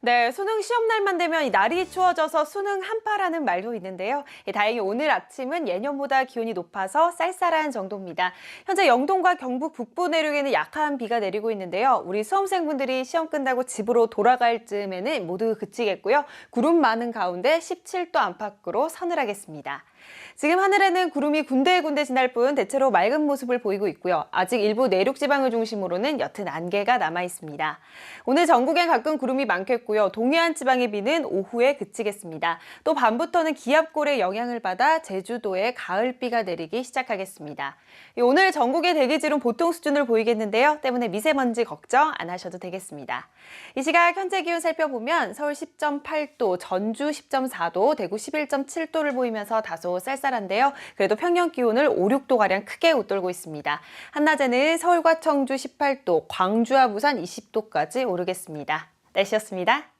네, 수능 시험 날만 되면 이 날이 추워져서 수능 한파라는 말도 있는데요. 예, 다행히 오늘 아침은 예년보다 기온이 높아서 쌀쌀한 정도입니다. 현재 영동과 경북 북부 내륙에는 약한 비가 내리고 있는데요. 우리 수험생분들이 시험 끝나고 집으로 돌아갈 즈음에는 모두 그치겠고요. 구름 많은 가운데 17도 안팎으로 서늘하겠습니다. 지금 하늘에는 구름이 군데군데 지날 뿐 대체로 맑은 모습을 보이고 있고요. 아직 일부 내륙 지방을 중심으로는 옅은 안개가 남아 있습니다. 오늘 전국엔 가끔 구름이 많겠고 요. 동해안 지방의 비는 오후에 그치겠습니다. 또 밤부터는 기압골의 영향을 받아 제주도에 가을비가 내리기 시작하겠습니다. 이 오늘 전국의 대기질은 보통 수준을 보이겠는데요. 때문에 미세먼지 걱정 안 하셔도 되겠습니다. 이 시각 현재 기온 살펴보면 서울 10.8도, 전주 10.4도, 대구 11.7도를 보이면서 다소 쌀쌀한데요. 그래도 평년 기온을 5, 6도가량 크게 웃돌고 있습니다. 한낮에는 서울과 청주 18도, 광주와 부산 20도까지 오르겠습니다. 날씨였습니다.